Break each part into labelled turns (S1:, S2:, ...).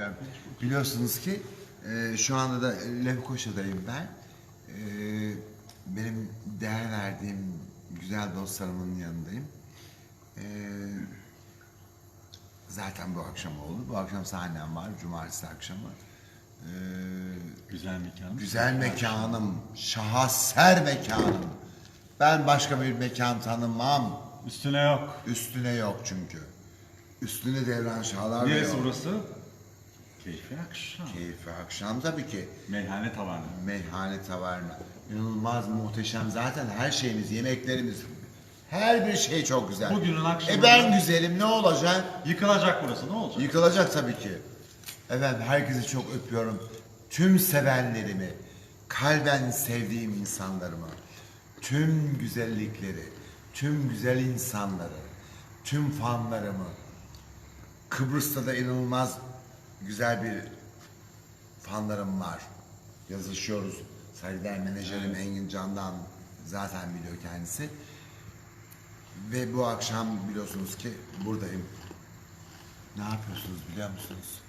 S1: Yani Biliyorsunuz ki e, şu anda da Lefkoşa'dayım ben. E, benim değer verdiğim güzel dostlarımın yanındayım. E, zaten bu akşam oldu. Bu akşam sahnem var, cumartesi akşamı. E,
S2: Güzel mekan.
S1: güzel mekanım, şaheser mekanım. Ben başka bir mekan tanımam.
S2: Üstüne yok.
S1: Üstüne yok çünkü. Üstüne devran şahlar
S2: Neresi burası? Keyfi akşam.
S1: Keyifli akşam tabii ki.
S2: Meyhane tavanı.
S1: Meyhane taverna. İnanılmaz muhteşem. Zaten her şeyimiz, yemeklerimiz, her bir şey çok güzel.
S2: Bugünün akşamı-
S1: E ben güzelim ne olacak?
S2: Yıkılacak burası ne olacak?
S1: Yıkılacak tabii ki. Efendim herkesi çok öpüyorum. Tüm sevenlerimi, kalben sevdiğim insanlarımı, tüm güzellikleri, tüm güzel insanları, tüm fanlarımı, Kıbrıs'ta da inanılmaz güzel bir fanlarım var. Yazışıyoruz. Saygıdeğer menajerim Engin Can'dan zaten biliyor kendisi. Ve bu akşam biliyorsunuz ki buradayım. Ne yapıyorsunuz biliyor musunuz?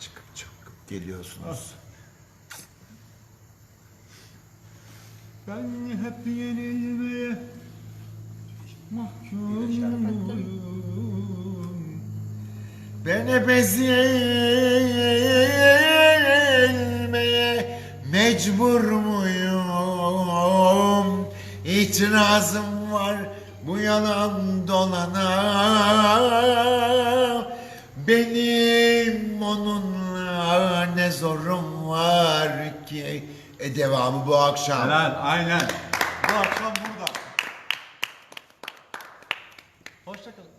S1: Çıkıp çıkıp geliyorsunuz.
S2: Ben hep yenilmeye mahkumum.
S1: Beni bezilmeye mecbur muyum? İtirazım var bu yalan dolana Benim onunla ne zorum var ki? E devamı bu akşam.
S2: Helal, aynen. Bu akşam burada. Hoşçakalın.